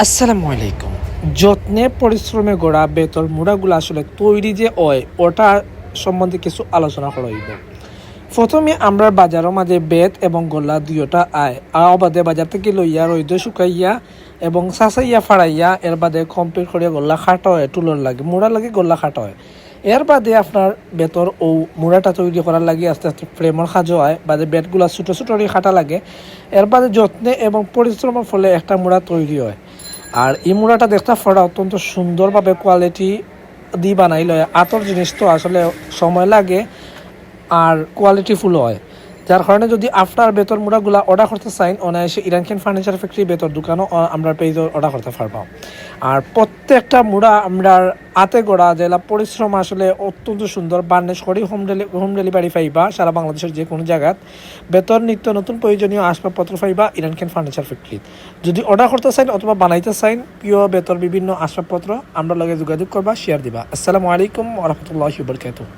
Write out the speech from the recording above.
আসসালামু আলাইকুম। যত্নে পরিশ্রমে গড়া বেতর মুড়াগুলো আসলে তৈরি যে হয়, ওটা সম্বন্ধে কিছু আলোচনা করা হইব। প্রথমে আমরা বাজারের মাঝে বেত এবং গোল্লা দুইটা আয়। আর বাদে বাজার থেকে লইয়া রইদ শুকাইয়া এবং চাচাইয়া ফাড়াইয়া এর বাদে কমপ্লিট করিয়া গোল্লা খাটা হয় টুলোর লাগে, মুড়া লাগে, গোল্লা খাটা হয়। এর বাদে আপনার বেতর ও মুড়াটা তৈরি করার লাগে আস্তে আস্তে ফ্রেমর সাজো হয়, বাদে বেতগুলা ছোটো ছোটো করে খাটা লাগে। এর বাদে যত্নে এবং পরিশ্রমের ফলে একটা মুড়া তৈরি হয়। আর এই মুড়াটা দেখতে ফোড়া অত্যন্ত সুন্দরভাবে কোয়ালিটি দিয়ে বানাইল। আতর জিনিস তো আসলে সময় লাগে আর কোয়ালিটি ফুল হয়। যার কারণে যদি আপনার বেতর মুড়াগুলা অর্ডার করতে চাইন, অনায়াসে ইরান খান ফার্নিচার ফ্যাক্টরি বেতর দোকানও আমরা পেজ অর্ডার করতে পারব। আর প্রত্যেকটা মুড়া আমরা আতে গড়া জেলা পরিশ্রম আসলে অত্যন্ত সুন্দর, বার্নিশ করি হোম ডেলি হোম ডেলিভারি পাইবা, সারা বাংলাদেশের যে কোনো জায়গাত। বেতন নিত্য নতুন প্রয়োজনীয় আসবাবপত্র পাইবা ইরান খান ফার্নিচার ফ্যাক্টরি যদি অর্ডার করতে চাইন অথবা বানাইতে চাইন প্রিয় বেতর বিভিন্ন আসবাবপত্র, আমরা লগে যোগাযোগ করবা শেয়ার দিবা। আসসালামু আলাইকুম ওরহমতুল্লাহ বরকাতুহ।